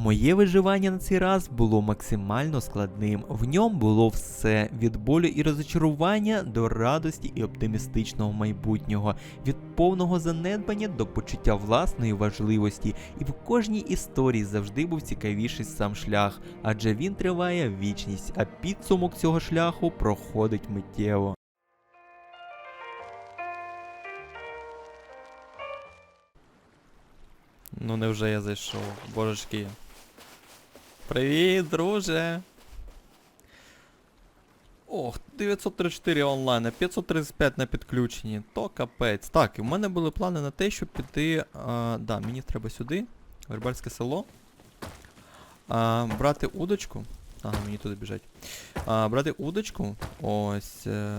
Моє виживання на цей раз було максимально складним. В ньому було все від болю і розочарування до радості і оптимістичного майбутнього, від повного занедбання до почуття власної важливості. І в кожній історії завжди був цікавіший сам шлях, адже він триває вічність, а підсумок цього шляху проходить миттєво. Ну невже я зайшов, божечки. Привіт, друже. Ох, 934 онлайн, а 535 на підключенні. То капець. Так, і в мене були плани на те, щоб піти. А, да, мені треба сюди. Вербальське село. А, брати удочку. Ага, мені туди біжать. А, брати удочку. Ось. Е...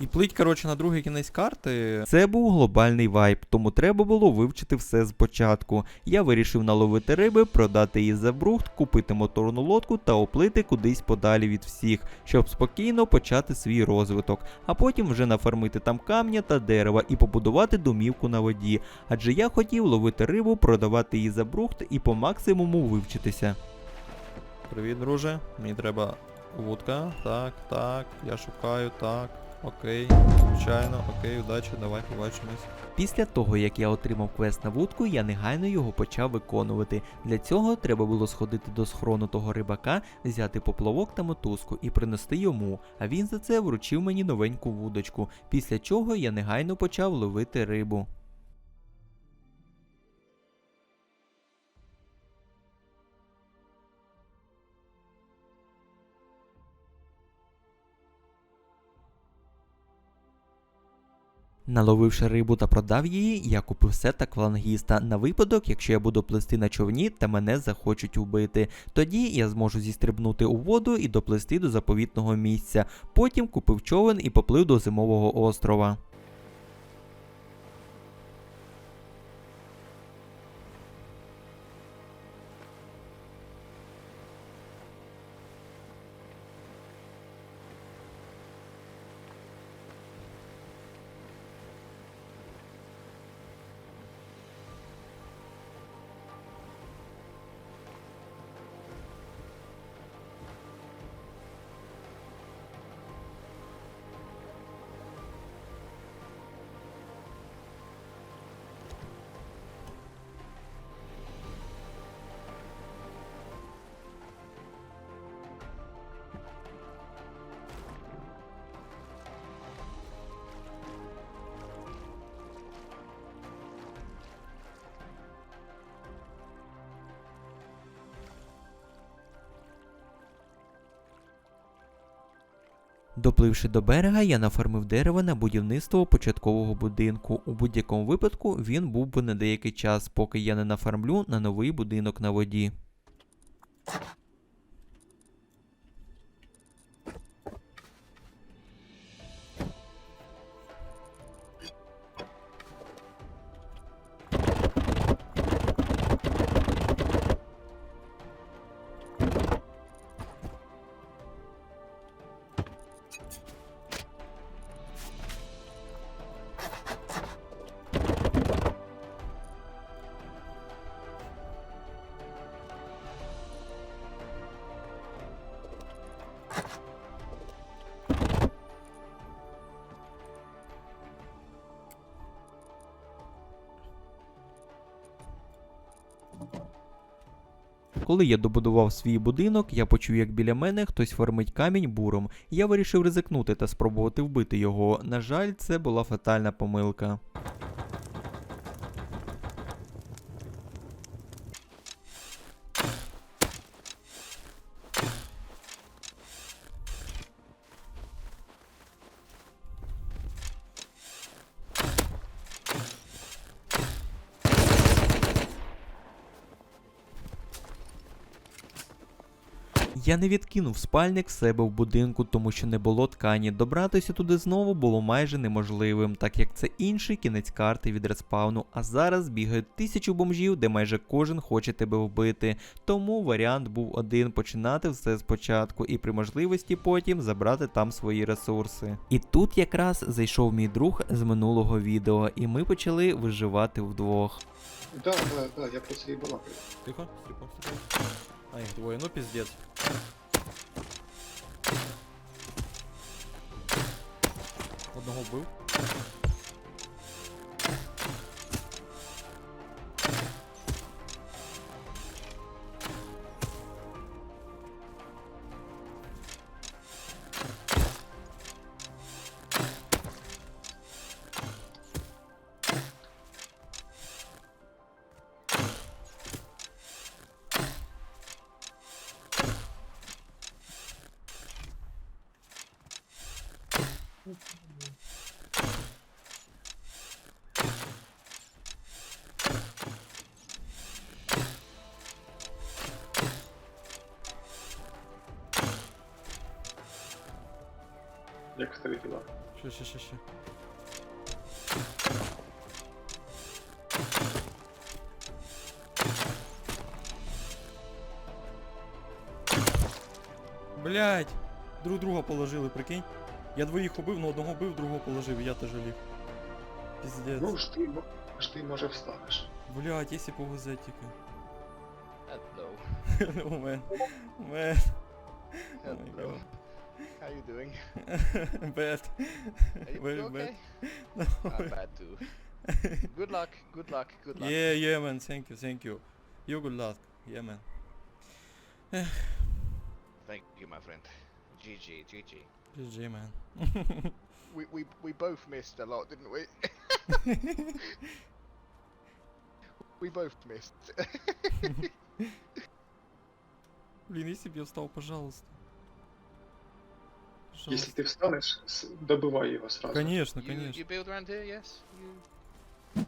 І плить, коротше, на другий кінець карти. Це був глобальний вайб, тому треба було вивчити все спочатку. Я вирішив наловити риби, продати її за брухт, купити моторну лодку та оплити кудись подалі від всіх, щоб спокійно почати свій розвиток, а потім вже нафармити там камня та дерева і побудувати домівку на воді. Адже я хотів ловити рибу, продавати її за брухт і по максимуму вивчитися. Привіт, друже. Мені треба вудка. Так, так, я шукаю, так. Окей, звичайно, окей, удачі, давай побачимось. Після того, як я отримав квест на вудку, я негайно його почав виконувати. Для цього треба було сходити до схрону того рибака, взяти поплавок та мотузку і принести йому, а він за це вручив мені новеньку вудочку, після чого я негайно почав ловити рибу. Наловивши рибу та продав її, я купив сет аквалангіста на випадок, якщо я буду плисти на човні та мене захочуть убити. Тоді я зможу зістрибнути у воду і доплисти до заповітного місця. Потім купив човен і поплив до зимового острова. Допливши до берега, я нафармив дерева на будівництво початкового будинку. У будь-якому випадку він був би на деякий час, поки я не нафармлю на новий будинок на воді. Коли я добудував свій будинок, я почув, як біля мене хтось формить камінь буром. Я вирішив ризикнути та спробувати вбити його. На жаль, це була фатальна помилка. Я не відкинув спальник в себе в будинку, тому що не було ткані. Добратися туди знову було майже неможливим, так як це інший кінець карти від респауну. А зараз бігають тисячу бомжів, де майже кожен хоче тебе вбити. Тому варіант був один починати все спочатку і при можливості потім забрати там свої ресурси. І тут якраз зайшов мій друг з минулого відео, і ми почали виживати вдвох. Да, да, да, я про це і балакаю. Тихо, тихо, тихо. А их двое, ну пиздец. Одного вбив. Як старі. Ще, ще, ще, ще. Блять! Друг друга положили, прикинь. Я двоїх убив, но одного бив, другого положив, і я теж ліг. Піздець. Ну ж ти, мо- ж ти може встанеш. Блять, якщо повезе тільки. Hello. Oh my Hello. How you doing? god. Bad. Are you, Very you okay? No. I'm bad too. Good luck, good luck, good luck. Yeah, yeah, man. Thank you, thank you. You good luck. Yeah, man. Thank you, my friend. GG, GG. GG, man. We, we, we both missed a lot, didn't we? we both missed. Блин, если бы я встал, пожалуйста. Якщо Пожалуйста. ти встанеш, с- добивай його сразу. Конечно, you, конечно. you build around here, yes? You...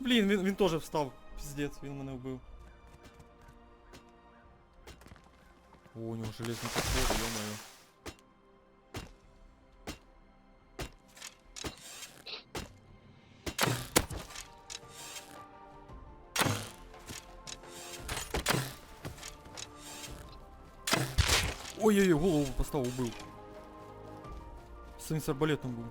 Блін, він, він теж встав. Піздець, він мене вбив. О, у нього железний топор, ё-моё. Ой-ой-ой, голову поставив, убив. Син з арбалетом був.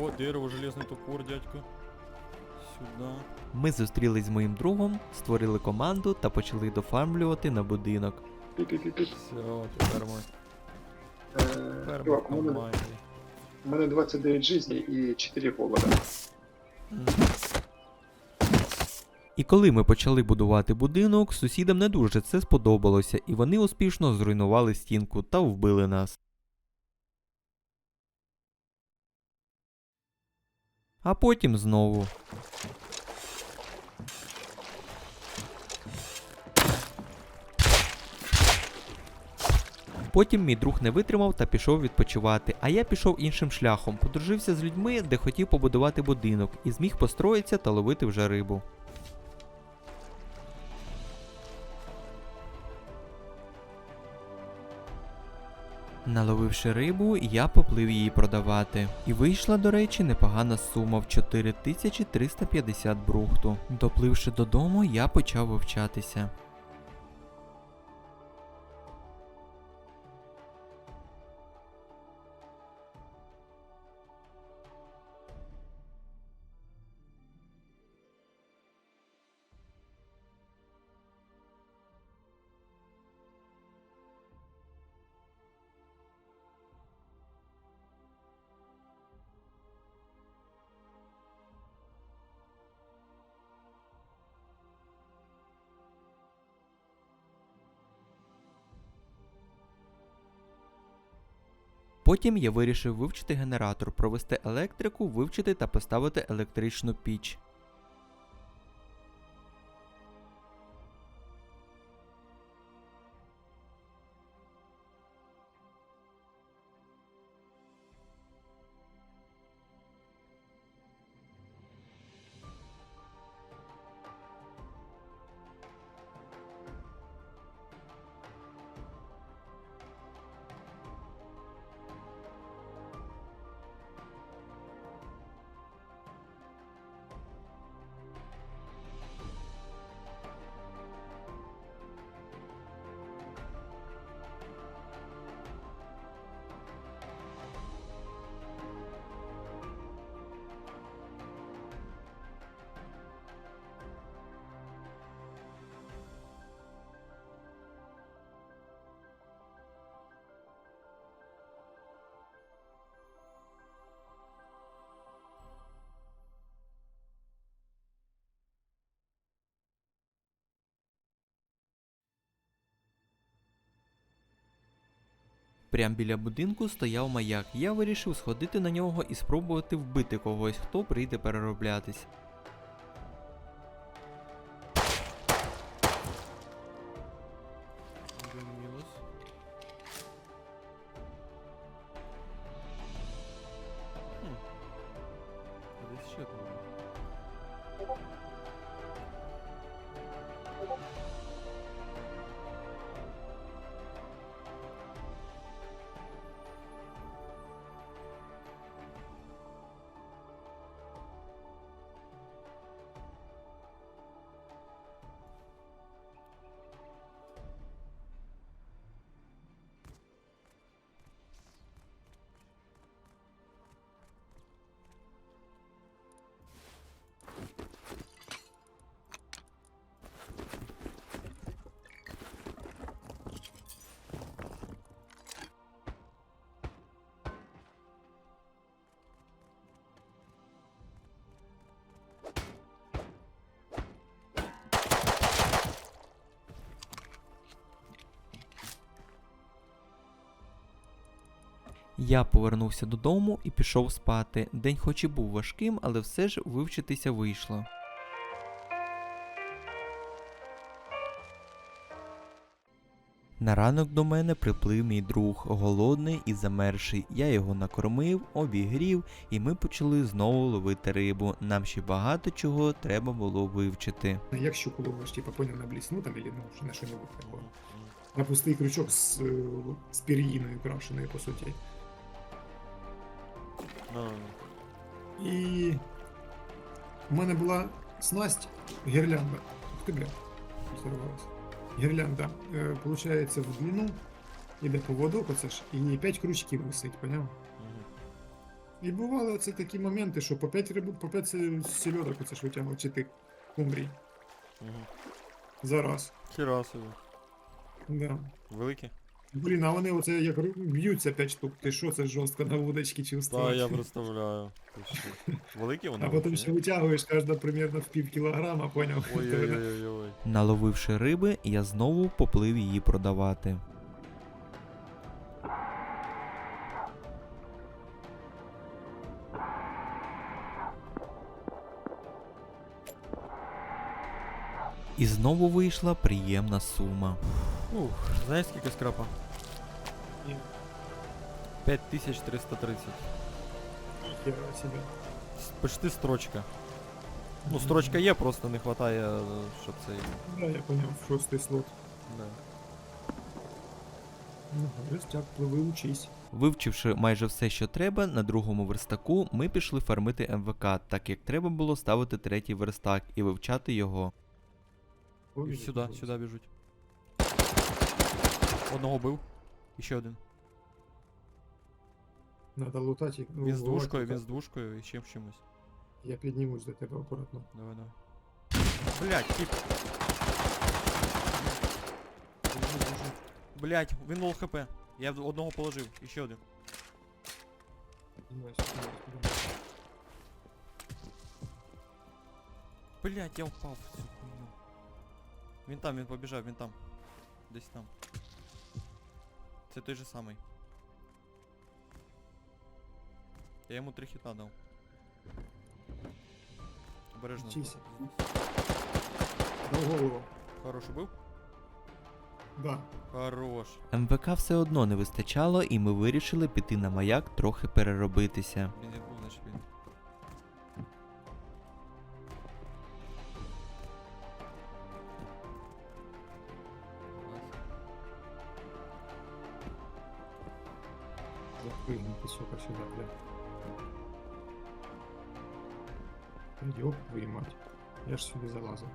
О, дерево, железний топор, дядько. Сюда. Ми зустрілись з моїм другом, створили команду та почали дофармлювати на будинок. Пі-пі-пі-пі. Все, тепер ми. Е, Тепер ми Чувак, у мене, команді. у мене 29 жизней і 4 голода. І коли ми почали будувати будинок, сусідам не дуже це сподобалося, і вони успішно зруйнували стінку та вбили нас. А потім знову. Потім мій друг не витримав та пішов відпочивати, а я пішов іншим шляхом, подружився з людьми, де хотів побудувати будинок, і зміг построїтися та ловити вже рибу. Наловивши рибу, я поплив її продавати. І вийшла, до речі, непогана сума в 4350 брухту. Допливши додому, я почав вивчатися. Потім я вирішив вивчити генератор, провести електрику, вивчити та поставити електричну піч. Прям біля будинку стояв маяк. Я вирішив сходити на нього і спробувати вбити когось, хто прийде перероблятись. Я повернувся додому і пішов спати. День хоч і був важким, але все ж вивчитися вийшло. На ранок до мене приплив мій друг, голодний і замерший. Я його накормив, обігрів, і ми почали знову ловити рибу. Нам ще багато чого треба було вивчити. Як щуку ловиш, типа поняв на блісну там, или ну, на що-небудь такое. На пустий крючок з, е, з пір'їною крашеною, по суті. І в мене була снасть гірлянда. Ух ти, бля, взорвалась. Гірлянда, е, получається, в длину, іде поводок, оце ж, і 5 крючків висить, поняв? І бували це такі моменти, що по 5 рибу, по 5 сільодок оце ж витягував, чи ти кумрій. За раз. Хіра собі. Да. Великі? Блін, а вони оце як б'ються 5 штук. Ти що, це жорстко на вудочки чувствуєш? представляю. Великі вони? А потім ще витягуєш кожна примерно в пів кілограма, поняв? Ой-ой-ой. Наловивши риби, я знову поплив її продавати. І знову вийшла приємна сума. Ух, знаєш скільки скрапа? Ні. 5330. Хера себе. Почти строчка. Ну, строчка є, просто не вистачає, щоб це. Да, я поняв, шостий слот. Да. Ну, гостяк, пливи, учись. Вивчивши майже все, що треба, на другому верстаку ми пішли фармити МВК, так як треба було ставити третій верстак і вивчати його. Ой, Сюди, ой, сюди біжуть. Одного бив. І ще один. Надо лутати. ну, Він з вбивати двушкою, він з лутати. двушкою і ще в чимось. Я піднімусь до тебе акуратно. Давай, давай. Блять, тип. Блять, він лол хп. Я в- одного положив, і ще один. Піднімайся, піднімайся, піднімайся. Блять, я впав в цю хуйню. Він там, він побіжав, він там. Десь там. Це той же самий. Я йому три хіта дав. Обережно. Вчися. Дав голову. Хорош убив? Да. Хорош. МВК все одно не вистачало, і ми вирішили піти на маяк трохи переробитися. Він як був, значить він. Запрыгнути, сука, сюда, блядь. Ёб твою мать. Я ж сюда залазив.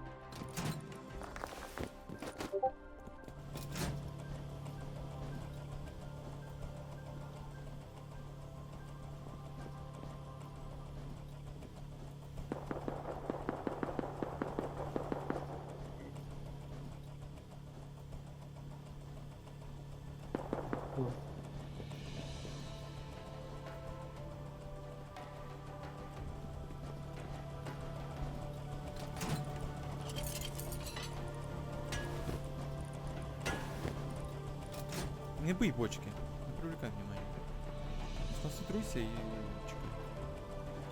Не бий бочки. Не привлекай внимание. Сконцентруйся і чекай.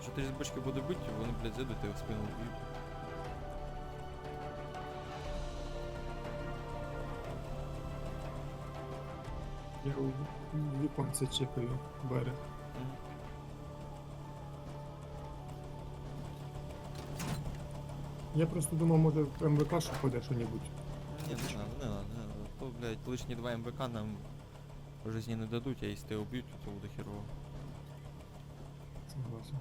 Що ти з бочки буде бити, вони, блядь, зайдуть тебе в спину вб'ють. Я у у віконце чекаю берег. Мгм. Я просто думав, може в МВК що ходить що-небудь. Ні, не надо, не надо, не надо. То, блядь, лишні два МВК нам житті не дадуть, а якщо тебе уб'ють, то буде херово. Согласен.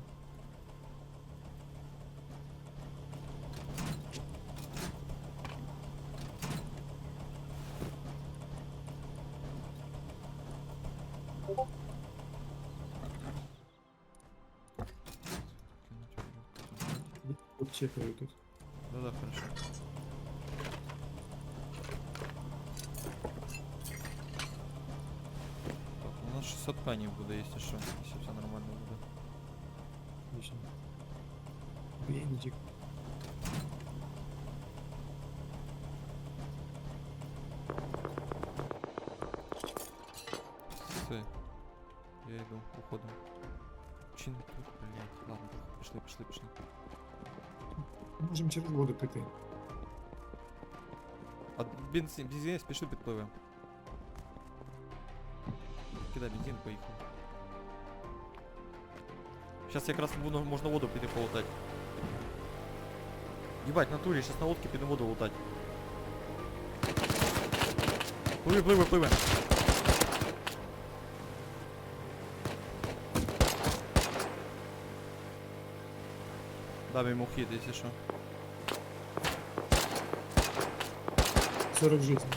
Чекаю тут. Да-да, хорошо. Так, у нас 600 тканей буде, если что, если все нормально буде. Отлично. Бенчик. Все. Я иду, уходом. Чин тут, блядь. Ладно, пошли, пошли, пошли. Можемо через воду піти. А бензин, бензин, пішли підпливемо. Кидай бензин, поїхав. Сейчас якраз буду, можна воду піти полутати. Ебать, в натурі, сейчас на лодці підемо воду лутати. Пливи, пливи, пливи. Дам йому хід, якщо що. 40 жизней.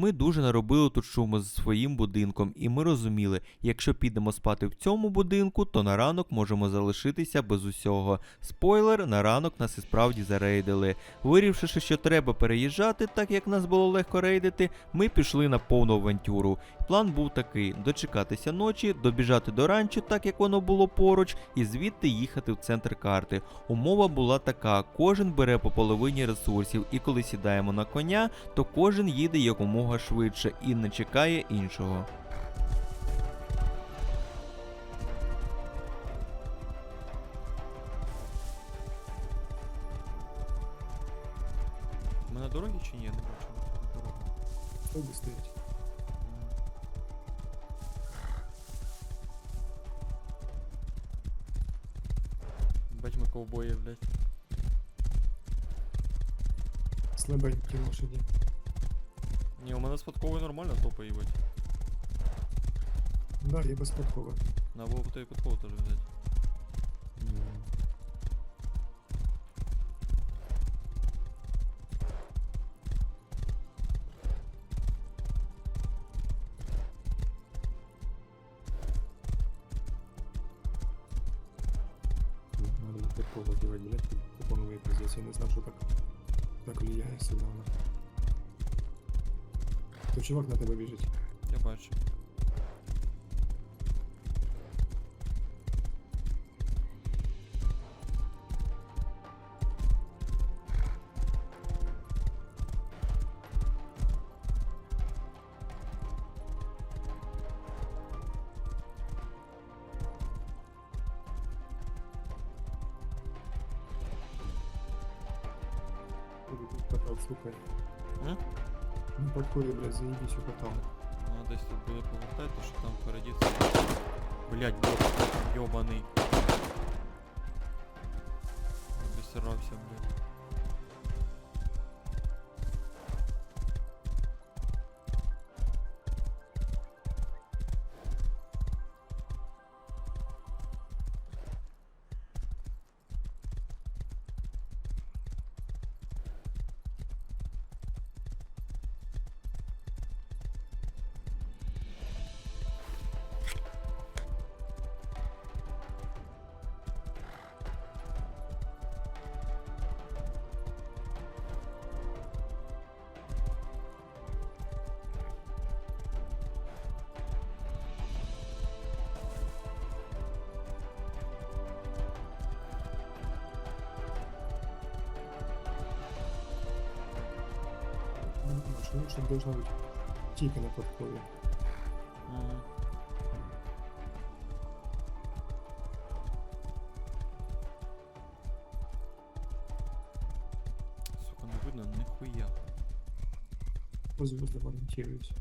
Ми дуже наробили тут шуму з своїм будинком, і ми розуміли, якщо підемо спати в цьому будинку, то на ранок можемо залишитися без усього. Спойлер, на ранок нас і справді зарейдили. Вирішивши, що треба переїжджати, так як нас було легко рейдити, ми пішли на повну авантюру. План був такий: дочекатися ночі, добіжати до ранчо, так як воно було поруч, і звідти їхати в центр карти. Умова була така: кожен бере по половині ресурсів, і коли сідаємо на коня, то кожен їде якомога швидше і не чекає іншого. Ми на дорогі чи ні? Я не бачу. Дорога. Хто стоїть? Бать ми ковбої, блядь. Слабенькі лошаді. Ні, у мене спадковий нормально топа їбать. Да, я без подкови. Надо було б той підков теж взяти. Чувак на тебе біжить. Я бачу. Слухай. М? Ну подходи, блядь, заебись у кота. Ну, десь тут буде повертати, то що там впереді це... Блять, бот, йобаний. Обісрався, блядь. Ну, что лучше должна быть тільки на подході. Мгм. Сука, не видно нихуя. По звездам орієнтуюсь.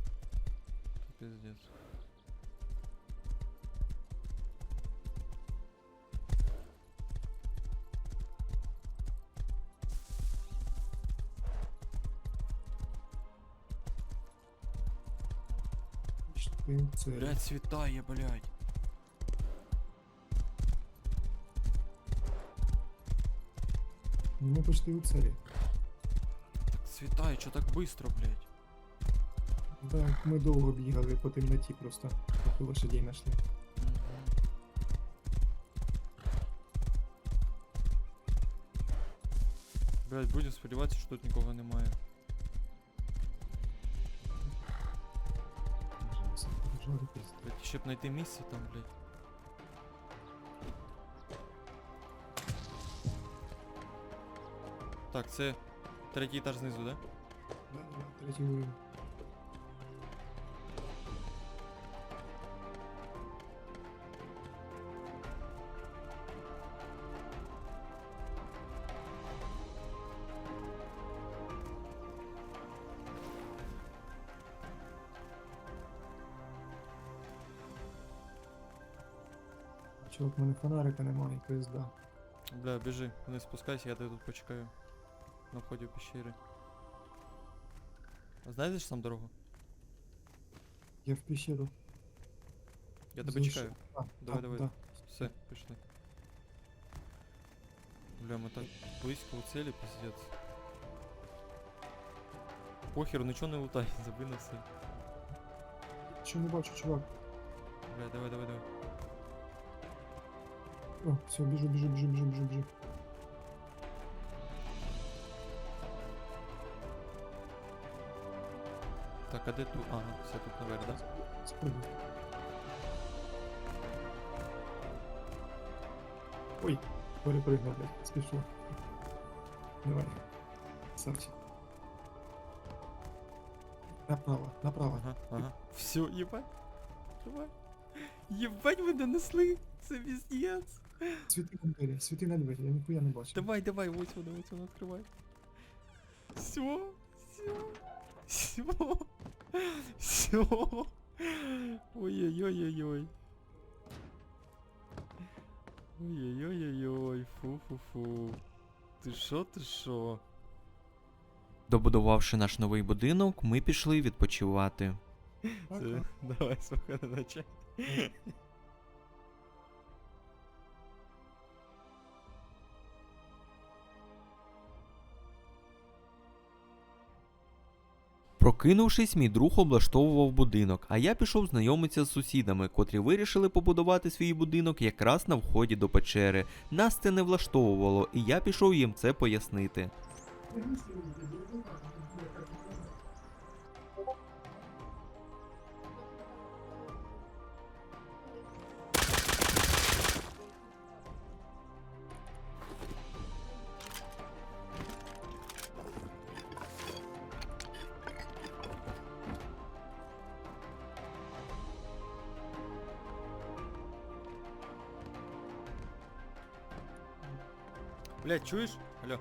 Чотири, Це Блять, світає, блять. ми почти у царі. Так світає, чо так быстро, блять? Так, ми довго бігали по темноті просто, поки лошадей знайшли. Блять, будем сподіватися, що тут нікого немає. Блять, ще б знайти місце там, блять. Так, це третій етаж знизу, да? Да, да, третій уровень. Чувак, в мене фонарика немає, пизда. Бля, біжи, не спускайся, я тебе тут почекаю. На вході в пещери. А Знайдеш сам дорогу? Я в пещеру. Я тебе Зайшов. чекаю. А, Давай, а, давай. Да. Все, пішли. Бля, ми так близько у цілі, пиздец. Похер, нічого не лутай, забий на все. Що не бачу, чувак. Бля, давай, давай, давай. О, все, біжу, біжу, біжу, біжу, біжу, біжу. Так, а де тут? Ага, все тут наверх, да? Спрыгну. Ой, перепрыгнув, блядь, спішу. Давай. Савчик. Направо, направо. Ага, ага. Все, єбать. Давай. Єбать, ви донесли. Це піздец. Світи на двері, світи на двері, я ніхуя не бачу. Давай, давай, ось воно, ось воно відкривай. Все, все, все, все. Ой-ой-ой-ой-ой. Ой-ой-ой-ой-ой, фу-фу-фу. Ти шо, ти шо? Добудувавши наш новий будинок, ми пішли відпочивати. Це, давай, спокійно ночі. Прокинувшись, мій друг облаштовував будинок, а я пішов знайомитися з сусідами, котрі вирішили побудувати свій будинок якраз на вході до печери. Нас це не влаштовувало, і я пішов їм це пояснити. Блять, чуєш? Алло,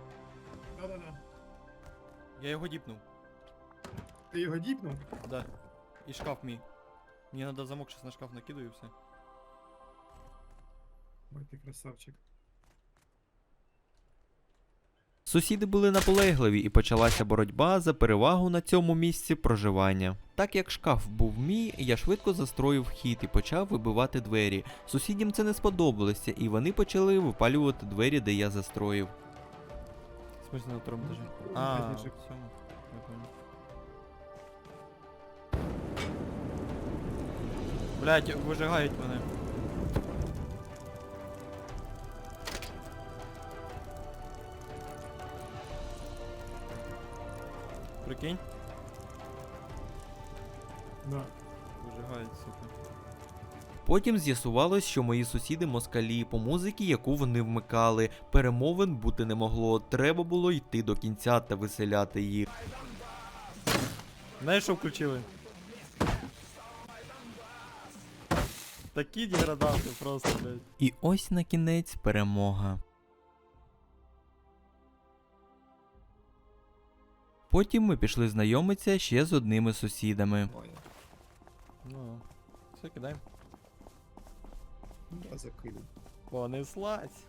Да-да-да. я його діпнув. Ти його діпнув? Да. І шкаф мій. Мені надо замок сейчас на шкаф накидаю і все. Ой, ти красавчик. Сусіди були наполегливі і почалася боротьба за перевагу на цьому місці проживання. Так як шкаф був мій, я швидко застроїв вхід і почав вибивати двері. Сусідям це не сподобалося, і вони почали випалювати двері, де я застроїв. В смысле на втором этаже? А. Я понял. Блять, вижигають мене. Прикинь? Да. Вижигають, сука. Потім з'ясувалось, що мої сусіди москалі по музиці, яку вони вмикали, перемовин бути не могло. Треба було йти до кінця та виселяти їх. Знаєш, що включили? Такі деградати просто, блядь. І ось на кінець перемога. Потім ми пішли знайомитися ще з одними сусідами. Ой, Ну, все, кидаємо. я закидав. Понеслась.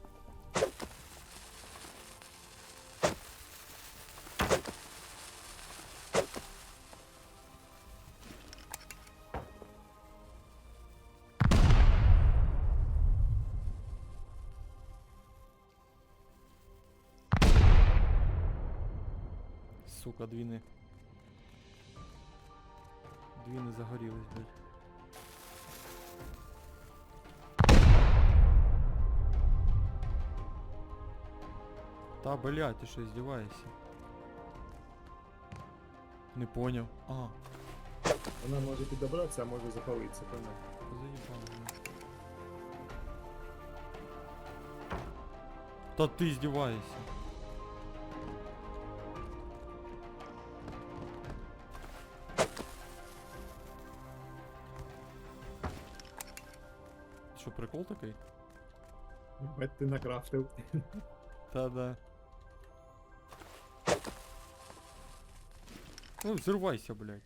Сука, двіни. Двіни загорілись, блядь. Та, блядь, ти що, здіваєшся? Не поняв. А, Вона може підобратися, а може запалитися, певно. заїбав. Та ти здіваєшся. Прикол такий? Бать ти накрафтив. Та-да. Ну, взрывайся, блядь.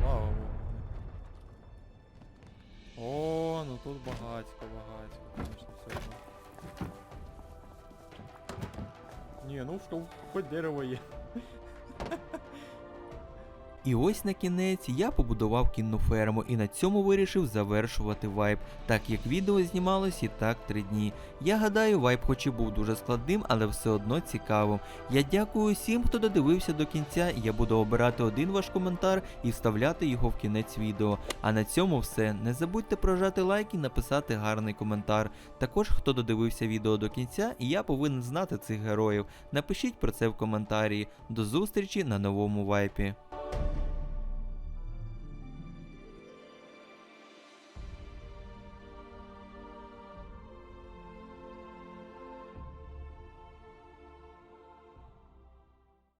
Слава Богу. О, ну тут багатько, багатько, конечно, все одно. Не, ну что, хоть дерево є. І ось на кінець я побудував кінну ферму і на цьому вирішив завершувати вайп, так як відео знімалось і так три дні. Я гадаю, вайп хоч і був дуже складним, але все одно цікавим. Я дякую всім, хто додивився до кінця, я буду обирати один ваш коментар і вставляти його в кінець відео. А на цьому все. Не забудьте прожати лайк і написати гарний коментар. Також хто додивився відео до кінця, я повинен знати цих героїв. Напишіть про це в коментарі. До зустрічі на новому вайпі. Thank you.